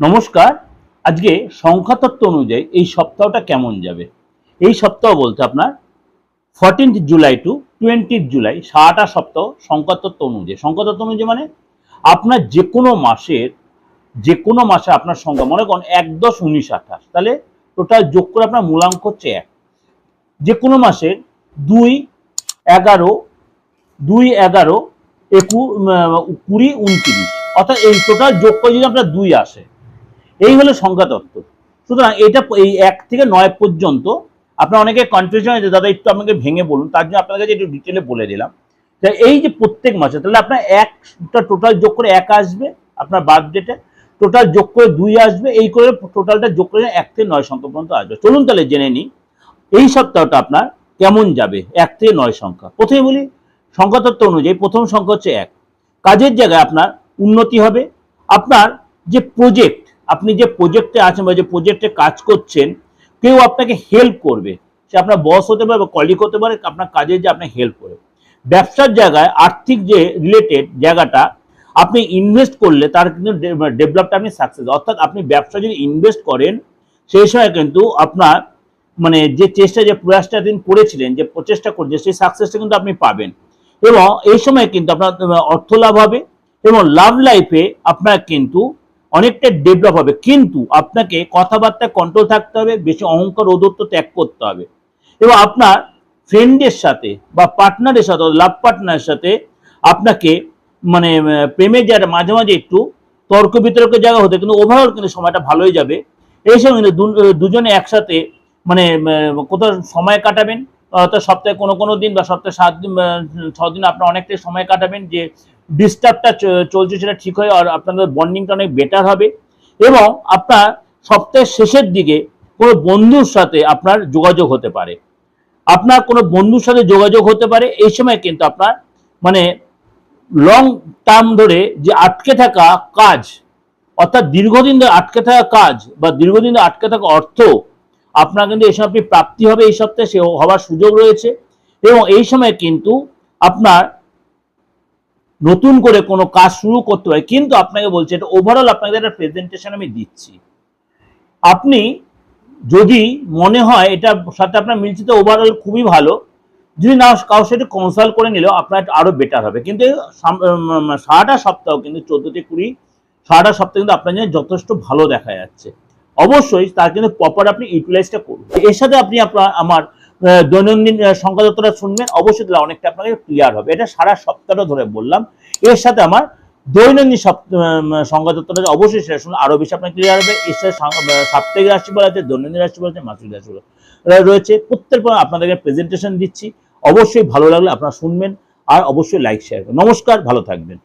নমস্কার। আজকে সংখ্যাতত্ত্ব অনুযায়ী এই সপ্তাহটা কেমন যাবে? এই সপ্তাহ বলতে আপনার fourteenth July to twentieth July সারাটা সপ্তাহ সংখ্যাতত্ত্ব অনুযায়ী। সংখ্যাতত্ত্ব অনুযায়ী মানে আপনার যে কোনো মাসের যে কোনো মাসে আপনার সংখ্যা, মনে করুন এক দশ উনিশ আঠাশ, তাহলে টোটাল যোগ করে আপনার মূলাঙ্ক হচ্ছে এক। যে কোনো মাসের দুই এগারো দুই এগারো একু কুড়ি, উনত্রিশ, অর্থাৎ এই টোটাল যোগ করে যদি আপনার দুই আসে এই হলো সংখ্যা তত্ত্ব। সুতরাং এটা এই এক থেকে নয় পর্যন্ত আপনার অনেকে কনফিউশন হয়েছে দাদা, একটু আপনাকে ভেঙে বলুন। তার জন্য আপনার কাছে একটু ডিটেলে বলে দিলাম। যে এই যে প্রত্যেক মাসে, তাহলে আপনার একটা টোটাল যোগ করে এক আসবে আপনার বার্থডেটা টোটাল যোগ করে দুই আসবে, এই করে টোটালটা যোগ করে এক থেকে নয় সংখ্যা পর্যন্ত আসবে। চলুন তাহলে জেনে নিই, এই সপ্তাহটা আপনার কেমন যাবে? এক থেকে নয় সংখ্যা। প্রথমে বলি, সংখ্যা তত্ত্ব অনুযায়ী প্রথম সংখ্যা হচ্ছে এক। কাজের জায়গায় আপনার উন্নতি হবে। আপনার যে প্রজেক্ট আপনি যে প্রজেক্টে আছেন বা যে প্রজেক্টে কাজ করছেন, কেউ আপনাকে হেল্প করবে। সে আপনার বস হতে পারে বা কলিগ হতে পারে, আপনার কাজে যে আপনাকে হেল্প করে। ব্যবসার জায়গায় আর্থিক যে রিলেটেড জায়গাটা, আপনি ইনভেস্ট করলে তার কিন্তু ডেভেলপটা আপনি সাকসেস অর্থাৎ আপনি ব্যবসা যদি ইনভেস্ট করেন, সেই সময় কিন্তু আপনার মানে যে চেষ্টা, যে প্রয়াসটা দিন করেছিলেন, যে প্রচেষ্টা করছে সেই সাকসেসটা কিন্তু আপনি পাবেন। এবং এই সময় কিন্তু আপনার অর্থ লাভ হবে এবং লাভ লাইফে আপনার কিন্তু অনেকটা ডেভেলপ হবে। কিন্তু আপনাকে কথাবার্তা কন্ট্রোল থাকতে হবে, বেশি অহংকার ওদত্ত ত্যাগ করতে হবে। এবং আপনার ফ্রেন্ডের সাথে বা পার্টনারের সাথে লাভ পার্টনারের সাথে আপনাকে মানে প্রেমের জায়গাটা মাঝে মাঝে একটু তর্ক বিতর্কের জায়গা হতে, কিন্তু ওভারঅল কিন্তু সময়টা ভালোই যাবে। এই সময় কিন্তু দুজনে একসাথে মানে কোথাও সময় কাটাবেন, অর্থাৎ সপ্তাহে কোনো কোনো দিন বা সপ্তাহে সাত দিন ছ দিন আপনার অনেকটাই সময় কাটাবেন যে ডিস্টার্বটা চলছে সেটা ঠিক হয় আর আপনাদের বন্ডিংটা অনেক বেটার হবে এবং আপনার সপ্তাহের শেষের দিকে কোনো বন্ধুর সাথে আপনার যোগাযোগ হতে পারে। আপনার কোনো বন্ধুর সাথে যোগাযোগ হতে পারে, এই সময় কিন্তু আপনার মানে লং টার্ম ধরে যে আটকে থাকা কাজ, অর্থাৎ দীর্ঘদিন ধরে আটকে থাকা কাজ বা দীর্ঘদিন ধরে আটকে থাকা অর্থ, আপনার কিন্তু এই সময় আপনি প্রাপ্তি হবে এই সপ্তাহে, সে হওয়ার সুযোগ রয়েছে এবং এই সময় কিন্তু আপনার নতুন করে কোনো কাজ শুরু করতে হয় কিন্তু আপনাকে বলছি এটা ওভারঅল আপনাকে একটা প্রেজেন্টেশন আমি দিচ্ছি। আপনি যদি মনে হয় এটা সাথে আপনার মিলছে তো ওভারঅল খুবই ভালো, যদি না কারোর সাথে কনসাল্ট করে নিলেও আপনার আরও বেটার হবে। কিন্তু সারাটা সপ্তাহ কিন্তু চোদ্দ থেকে কুড়ি, সারাটা সপ্তাহ কিন্তু আপনার জন্য যথেষ্ট ভালো দেখা যাচ্ছে। অবশ্যই তার কিন্তু প্রপার আপনি ইউটিলাইজটা করুন। এর সাথে আপনি আপনার, আমার দৈনন্দিন আহ, সংখ্যাতত্ত্বটা শুনবেন অবশ্যই তাহলে অনেকটা আপনাকে ক্লিয়ার হবে। এটা সারা সপ্তাহটা ধরে বললাম। এর সাথে আমার দৈনন্দিন উম, সংখ্যাতত্ত্বটা অবশ্যই সেটা শুনলে আরও বেশি আপনার ক্লিয়ার হবে। এর সাথে সাপ্তাহিক রাশিফল আছে দৈনন্দিন রাশিফল আছে মাসিক রাশিফল রয়েছে। প্রত্যেক পর আপনাদেরকে প্রেজেন্টেশন দিচ্ছি। অবশ্যই ভালো লাগলে আপনারা শুনবেন আর অবশ্যই লাইক শেয়ার নমস্কার ভালো থাকবেন।